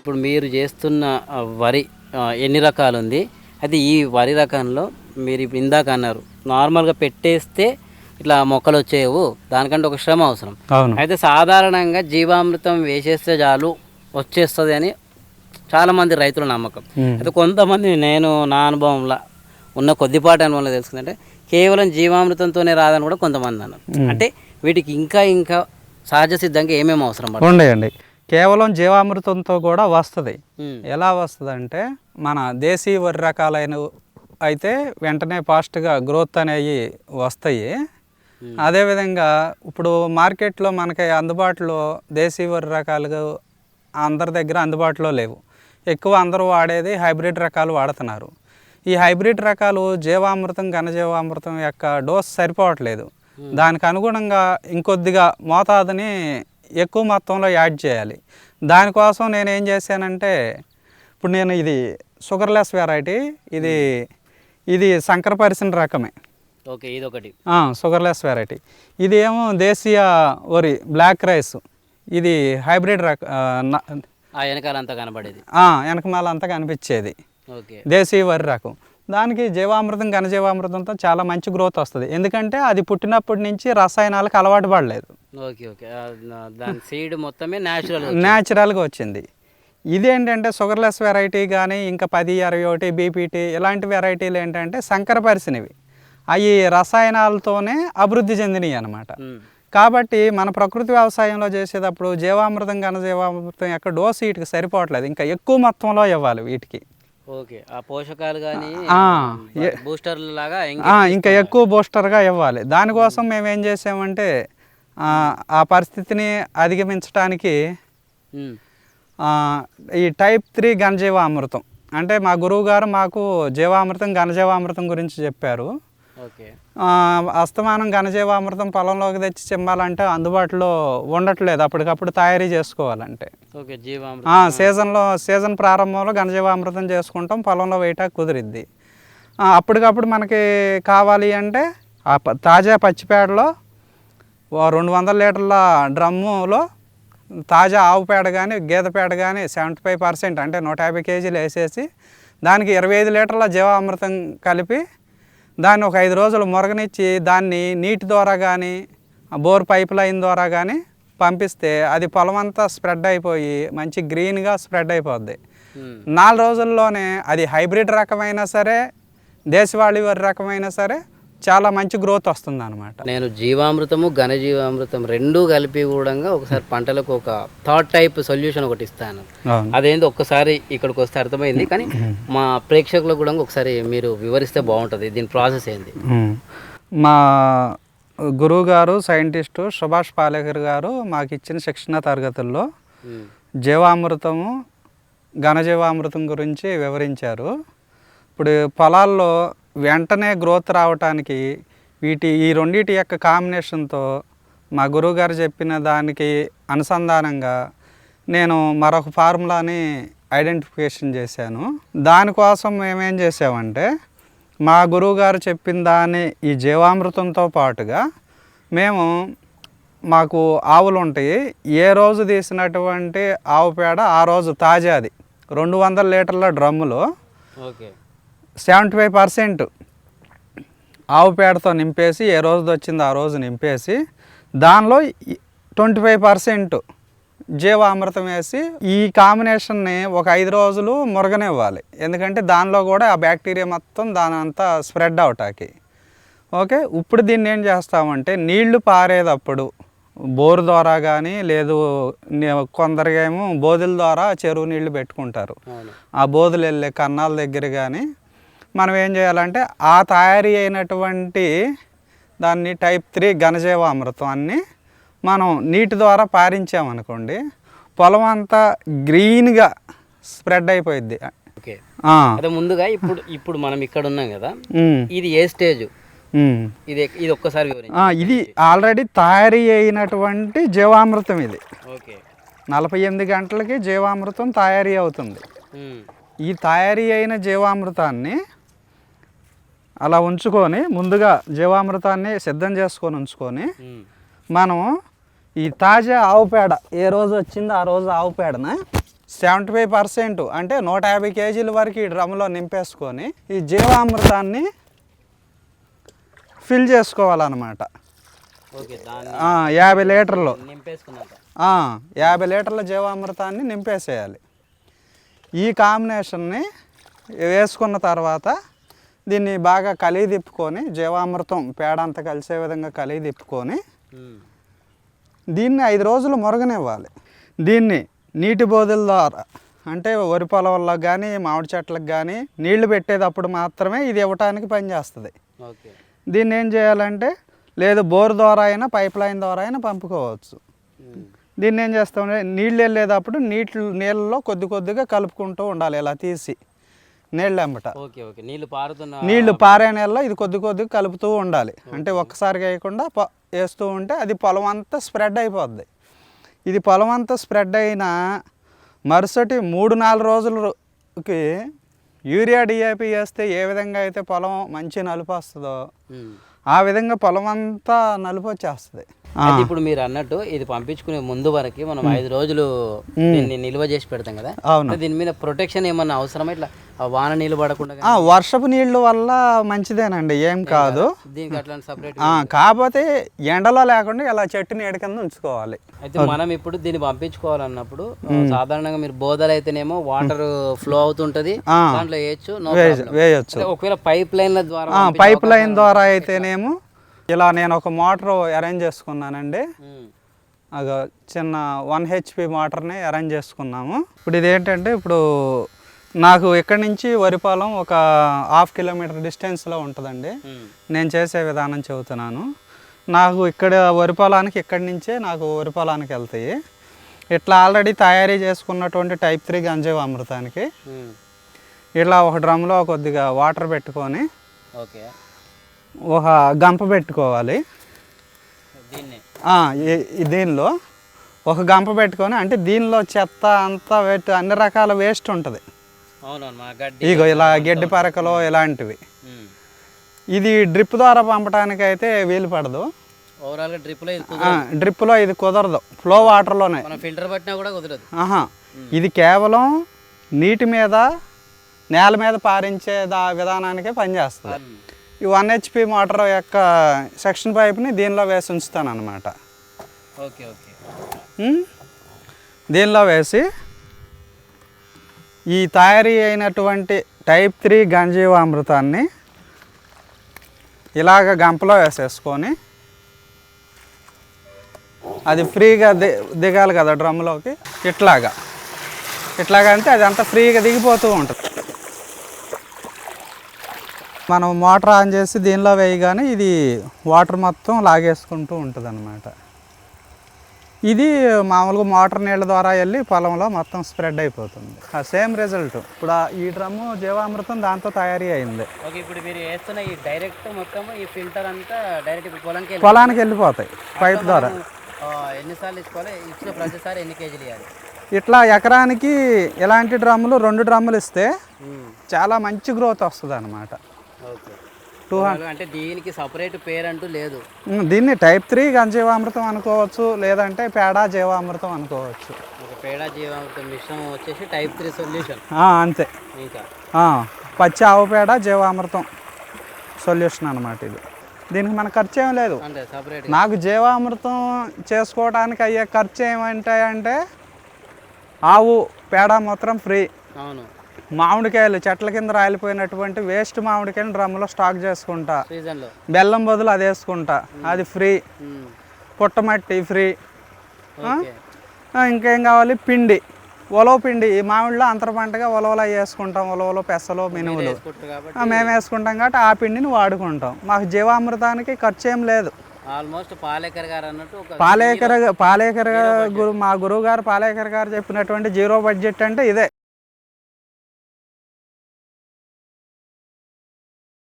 ఇప్పుడు మీరు చేస్తున్న వరి ఎన్ని రకాలు ఉంది అయితే ఈ వరి రకంలో మీరు ఇప్పుడు ఇందాక అన్నారు నార్మల్గా పెట్టేస్తే ఇట్లా మొక్కలు వచ్చేవు దానికంటే ఒక శ్రమ అవసరం. అయితే సాధారణంగా జీవామృతం వేసేస్తే చాలు వచ్చేస్తుంది అని చాలామంది రైతుల నమ్మకం. అయితే కొంతమంది నేను నా అనుభవంలో ఉన్న కొద్దిపాటి అనుభవంలో తెలుసుకుందంటే కేవలం జీవామృతంతోనే రాదని కూడా కొంతమంది అన్నారు. అంటే వీటికి ఇంకా ఇంకా సహజ సిద్ధంగా ఏమేమి అవసరం పడుతుంది ఉండయండి. కేవలం జీవామృతంతో కూడా వస్తుంది. ఎలా వస్తుంది అంటే మన దేశీ వరి రకాలైన అయితే వెంటనే ఫాస్ట్గా గ్రోత్ అనేవి వస్తాయి. అదేవిధంగా ఇప్పుడు మార్కెట్లో మనకి అందుబాటులో దేశీ వరి రకాలుగా అందరి దగ్గర అందుబాటులో లేవు. ఎక్కువ అందరూ వాడేది హైబ్రిడ్ రకాలు వాడుతున్నారు. ఈ హైబ్రిడ్ రకాలు జీవామృతం ఘనజీవామృతం యొక్క డోస్ సరిపోవట్లేదు. దానికి అనుగుణంగా ఇంకొద్దిగా మోతాదుని ఎక్కువ మొత్తంలో యాడ్ చేయాలి. దానికోసం నేను ఏం చేశానంటే ఇప్పుడు నేను ఇది షుగర్లెస్ వెరైటీ ఇది ఇది సంకరపరిచిన రకమే. ఓకే ఇది ఒకటి షుగర్లెస్ వెరైటీ. ఇది ఏమో దేశీయ వరి బ్లాక్ రైస్. ఇది హైబ్రిడ్ రక ఆ, న- ఆ వెనకాల అంతా కనబడేది. ఆ, వెనకమాల అంతా కనిపించేది. ఓకే. దేశీయ వరి రకం. దానికి జీవామృతం ఘనజీవామృతంతో చాలా మంచి గ్రోత్ వస్తుంది. ఎందుకంటే అది పుట్టినప్పటి నుంచి రసాయనాలకు అలవాటు పడలేదు. Okay okay. ఆ, నా- దాని సీడ్ మొత్తమే న్యాచురల్ న్యాచురల్గా వచ్చింది. ఇదేంటంటే షుగర్లెస్ వెరైటీ కానీ ఇంకా పది అరవై ఒకటి బీపీటీ ఇలాంటి వెరైటీలు ఏంటంటే సంకరపరిచినవి అవి రసాయనాలతోనే అభివృద్ధి చెందినవి అనమాట కాబట్టి మన ప్రకృతి వ్యవసాయంలో చేసేటప్పుడు జీవామృతం ఘనజీవామృతం యొక్క డోసు వీటికి సరిపోవట్లేదు. ఇంకా ఎక్కువ మొత్తంలో ఇవ్వాలి వీటికి. ఓకే. ఆ పోషకాలు కానీ బూస్టర్ లాగా ఇంకా ఎక్కువ బూస్టర్గా ఇవ్వాలి. దానికోసం మేము ఏం చేసామంటే ఆ, పరిస్థితిని అధిగమించడానికి ఈ టైప్ త్రీ ఘనజీవామృతం. అంటే మా గురువు గారు మాకు జీవామృతం ఘనజీవామృతం గురించి చెప్పారు. అస్తమానం ఘనజీవామృతం పొలంలోకి తెచ్చి చిమ్మాలంటే అందుబాటులో ఉండట్లేదు. అప్పటికప్పుడు తయారీ చేసుకోవాలంటే. సీజన్లో సీజన్ ప్రారంభంలో ఘనజీవామృతం చేసుకుంటాం. పొలంలో వేయటానికి కుదిరిద్ది. అప్పటికప్పుడు మనకి కావాలి అంటే ఆ తాజా పచ్చిపేడలో రెండు వందల లీటర్ల డ్రమ్ములో తాజా ఆవు పేడ కానీ గేదె పేడ కానీ సెవెంటీ ఫైవ్ పర్సెంట్ అంటే నూట యాభై కేజీలు వేసేసి దానికి ఇరవై ఐదు లీటర్ల జీవామృతం కలిపి దాన్ని ఒక ఐదు రోజులు మురగనిచ్చి దాన్ని నీటి ద్వారా కానీ బోర్ పైప్ లైన్ ద్వారా కానీ పంపిస్తే అది పొలం అంతా స్ప్రెడ్ అయిపోయి మంచి గ్రీన్గా స్ప్రెడ్ అయిపోద్ది. నాలుగు రోజుల్లోనే అది హైబ్రిడ్ రకమైనా సరే దేశవాళీ వరి రకమైనా సరే చాలా మంచి గ్రోత్ వస్తుంది అనమాట నేను జీవామృతము ఘనజీవామృతం రెండూ కలిపి కూడా ఒకసారి పంటలకు ఒక థర్డ్ టైప్ సొల్యూషన్ ఒకటి ఇస్తాను. అదేంటి ఒక్కసారి ఇక్కడికి వస్తే అర్థమైంది. కానీ మా ప్రేక్షకులకు కూడా ఒకసారి మీరు వివరిస్తే బాగుంటుంది. దీని ప్రాసెస్ ఏంది. మా గురువు గారు సైంటిస్టు సుభాష్ పాలేకర్ గారు మాకు ఇచ్చిన శిక్షణ తరగతుల్లో జీవామృతము ఘనజీవామృతం గురించి వివరించారు. ఇప్పుడు పొలాల్లో వెంటనే గ్రోత్ రావటానికి వీటి ఈ రెండింటి యొక్క కాంబినేషన్తో మా గురువుగారు చెప్పిన దానికి అనుసంధానంగా నేను మరొక ఫార్ములాని ఐడెంటిఫికేషన్ చేశాను. దానికోసం మేమేం చేసామంటే మా గురువుగారు చెప్పిన దాన్ని ఈ జీవామృతంతో పాటుగా మేము మాకు ఆవులు ఉంటాయి. ఏ రోజు తీసినటువంటి ఆవు పేడ ఆ రోజు తాజాది. రెండు వందల లీటర్ల డ్రమ్ములో ఓకే. సెవెంటీ ఫైవ్ పర్సెంట్ ఆవు పేడతో నింపేసి ఏ రోజు వచ్చిందో ఆ రోజు నింపేసి దానిలో ట్వంటీ ఫైవ్ పర్సెంట్ జీవామృతం వేసి ఈ కాంబినేషన్ని ఒక ఐదు రోజులు మురగనివ్వాలి. ఎందుకంటే దానిలో కూడా ఆ బ్యాక్టీరియా మొత్తం దాని అంతా స్ప్రెడ్ అవటానికి ఓకే? ఇప్పుడు దీన్ని ఏం చేస్తామంటే నీళ్ళు పారేటప్పుడు బోరు ద్వారా కానీ లేదు కొందరికేమో బోధుల ద్వారా చెరువు నీళ్ళు పెట్టుకుంటారు. ఆ బోధులు వెళ్ళే కన్నాల దగ్గర కానీ మనం ఏం చేయాలంటే ఆ తయారీ అయినటువంటి దాన్ని టైప్ త్రీ ఘనజీవామృతం అన్ని మనం నీటి ద్వారా పారించామనుకోండి పొలం అంతా గ్రీన్గా స్ప్రెడ్ అయిపోయింది ఓకే. అదే ముందుగా ఇప్పుడు ఇప్పుడు మనం ఇక్కడ ఉన్నాం కదా ఇది ఏ స్టేజ్? ఇది ఇది ఒక్కసారి ఇది ఆల్రెడీ తయారీ అయినటువంటి జీవామృతం ఇది. ఓకే. నలభై ఎనిమిది గంటలకి జీవామృతం తయారీ అవుతుంది. ఈ తయారీ అయిన జీవామృతాన్ని అలా ఉంచుకొని ముందుగా జీవామృతాన్ని సిద్ధం చేసుకొని ఉంచుకొని ఉమ్, మనం ఈ తాజా ఆవు పేడ ఏ రోజు వచ్చిందో ఆ రోజు ఆవు పేడన సెవెంటీ ఫైవ్ పర్సెంట్ అంటే నూట యాభై కేజీల వరకు ఈ డ్రమ్లో నింపేసుకొని ఈ జీవామృతాన్ని ఫిల్ చేసుకోవాలన్నమాట. యాభై లీటర్లు. యాభై లీటర్ల జీవామృతాన్ని నింపేసేయాలి. ఈ కాంబినేషన్ని వేసుకున్న తర్వాత దీన్ని బాగా కలిగి తిప్పుకొని జీవామృతం పేడ అంతా కలిసే విధంగా కలిగి తిప్పుకొని. దీన్ని ఐదు రోజులు మురగనివ్వాలి దీన్ని నీటి బోధుల ద్వారా అంటే వరి పొలంలో కానీ మామిడి చెట్లకు కానీ నీళ్ళు పెట్టేటప్పుడు మాత్రమే ఇది ఇవ్వటానికి పనిచేస్తుంది దీన్ని ఏం చేయాలంటే లేదు బోర్ ద్వారా అయినా పైప్ లైన్ ద్వారా అయినా పంపుకోవచ్చు. దీన్ని ఏం చేస్తామంటే నీళ్ళు వెళ్ళేటప్పుడు నీటి నీళ్ళలో కొద్ది కొద్దిగా కలుపుకుంటూ ఉండాలి ఇలా తీసి నీళ్ళు ఎంబట నీళ్ళు పారే నీళ్ళలో ఇది కొద్ది కొద్దిగా కలుపుతూ ఉండాలి. అంటే ఒక్కసారిగా వేయకుండా వేస్తూ ఉంటే అది పొలం అంతా స్ప్రెడ్ అయిపోద్ది. ఇది పొలం అంతా స్ప్రెడ్ అయిన మరుసటి మూడు నాలుగు రోజులకి యూరియా డిఏపి వేస్తే ఏ విధంగా అయితే పొలం మంచి నలుపు వస్తుందో. ఆ విధంగా పొలం అంతా నలుపు వచ్చేస్తుంది. ఇప్పుడు మీరు అన్నట్టు ఇది పంపించుకునే ముందు వరకు మనం ఐదు రోజులు నిల్వ చేసి పెడతాం కదా. దీని మీద ప్రొటెక్షన్ ఏమన్నా అవసరమా? ఇట్లా వాన నీళ్ళు పడకుండా వర్షపు నీళ్ళు వల్ల మంచిదేనండి ఏం కాదు. దీనికి అట్లాంటి సపరేట్ కాకపోతే ఎండలో లేకుండా ఇలా చెట్టు నీడ కింద ఉంచుకోవాలి. అయితే మనం ఇప్పుడు దీన్ని పంపించుకోవాలన్నప్పుడు సాధారణంగా మీరు బోధలు అయితేనేమో వాటర్ ఫ్లో అవుతుంటది. దాంట్లో వేయచ్చు. వేయొచ్చు ఒకవేళ పైప్ లైన్ల ద్వారా పైప్ లైన్ ద్వారా అయితేనేమో ఇలా నేను ఒక మోటార్ అరేంజ్ చేసుకున్నానండి. చిన్న వన్ హెచ్పి మోటార్ని అరేంజ్ చేసుకున్నాము. ఇప్పుడు ఇది ఏంటంటే ఇప్పుడు నాకు ఇక్కడి నుంచి వరిపాలెం ఒక హాఫ్ కిలోమీటర్ డిస్టెన్స్లో ఉంటుందండి. నేను చేసే విధానం చెబుతున్నాను. నాకు ఇక్కడ వరి పొలానికి ఇక్కడి నుంచే నాకు వరి పొలానికి వెళ్తాయి. ఇట్లా ఆల్రెడీ తయారీ చేసుకున్నటువంటి టైప్ త్రీ గంజాయి అమృతానికి. ఇట్లా ఒక డ్రమ్లో కొద్దిగా వాటర్ పెట్టుకొని ఓకే. ఒక గంప పెట్టుకోవాలి. దీనిలో ఒక గంప పెట్టుకొని అంటే దీనిలో చెత్త అంతా అన్ని రకాల వేస్ట్ ఉంటుంది. ఇగో ఇలా గడ్డి పరకలు ఇలాంటివి. ఇది డ్రిప్ ద్వారా పంపడానికి అయితే వీలు పడదు. డ్రిప్లో ఇది కుదరదు. ఫ్లో వాటర్లోనే ఫిల్టర్ పట్టినా కూడా కుదరదు. ఆహా. ఇది కేవలం నీటి మీద నేల మీద పారించే దా విధానానికే పనిచేస్తుంది. ఈ వన్ హెచ్పి మోటార్ యొక్క సెక్షన్ పైప్ని దీనిలో వేసి ఉంచుతాను అనమాట ఓకే. ఓకే దీనిలో వేసి ఈ తయారీ అయినటువంటి టైప్ త్రీ గంజీవామృతాన్ని ఇలాగ గంపలో వేసేసుకొని అది ఫ్రీగా ది దిగాలి కదా డ్రమ్లోకి? ఇట్లాగా. ఇట్లాగా అంటే అది అంతా ఫ్రీగా దిగిపోతూ ఉంటుంది. మనం మోటార్ ఆన్ చేసి దీనిలో వేయగానే ఇది వాటర్ మొత్తం లాగేసుకుంటూ ఉంటుంది ఇది మామూలుగా మోటార్ నీళ్ళ ద్వారా వెళ్ళి పొలంలో మొత్తం స్ప్రెడ్ అయిపోతుంది. ఆ సేమ్ రిజల్ట్. ఇప్పుడు ఈ డ్రమ్ము జీవామృతం దాంతో తయారీ అయింది. ఓకే ఇప్పుడు మీరు వేస్తున్న ఈ డైరెక్ట్ మొత్తం ఈ ఫిల్టర్ అంతా డైరెక్ట్ ఇప్పుడు పొలంకి వెళ్ళి పొలానికి వెళ్ళిపోతాయి పైప్ ద్వారా. ఆ, ఎన్నిసార్లు ఇచ్చుకోవాలి ఇచ్చిన ప్రతిసారి ఎన్ని కేజీలు ఇవ్వాలి ఇట్లా ఎకరానికి ఇలాంటి డ్రమ్ములు రెండు డ్రమ్ములు ఇస్తే చాలా మంచి గ్రోత్ వస్తుంది అనమాట ఓకే. టూ అంటే దీనికి సపరేట్ పేరు అంటూ లేదు దీన్ని టైప్ త్రీ గంజీవామృతం అనుకోవచ్చు లేదంటే పేడ జీవామృతం అనుకోవచ్చు. పేడ జీవామృతం మిశ్రమం వచ్చేసి టైప్ త్రీ సొల్యూషన్. అంతే. ఇంకా. పచ్చి ఆవు పేడ జీవామృతం సొల్యూషన్ అనమాట ఇది. దీనికి మన ఖర్చు ఏం లేదు. నాకు జీవామృతం చేసుకోవడానికి అయ్యే ఖర్చు ఏమంటాయంటే ఆవు పేడ మొత్తం ఫ్రీ. అవును. మామిడికాయలు చెట్ల కింద రాలిపోయినటువంటి వేస్ట్ మామిడికాయలు డ్రమ్లో స్టాక్ చేసుకుంటా. బెల్లం బదులు అది వేసుకుంటా. అది ఫ్రీ పుట్టమట్టి ఫ్రీ ఇంకేం కావాలి? పిండి. ఉలవ పిండి. ఈ మామిడిలో అంతర పంటగా ఉలవలు అవి వేసుకుంటాం ఉలవలు పెసలు ఆ, మేము వేసుకుంటాం కాబట్టి ఆ పిండిని వాడుకుంటాం. మాకు జీవామృతానికి ఖర్చు ఏం లేదు. ఆల్మోస్ట్ పాలేకర్ గారు అన్నట్టు పాలేకర పాలేకర గురు మా గురువు గారు పాలేకర్ గారు చెప్పినటువంటి జీరో బడ్జెట్ అంటే ఇదే.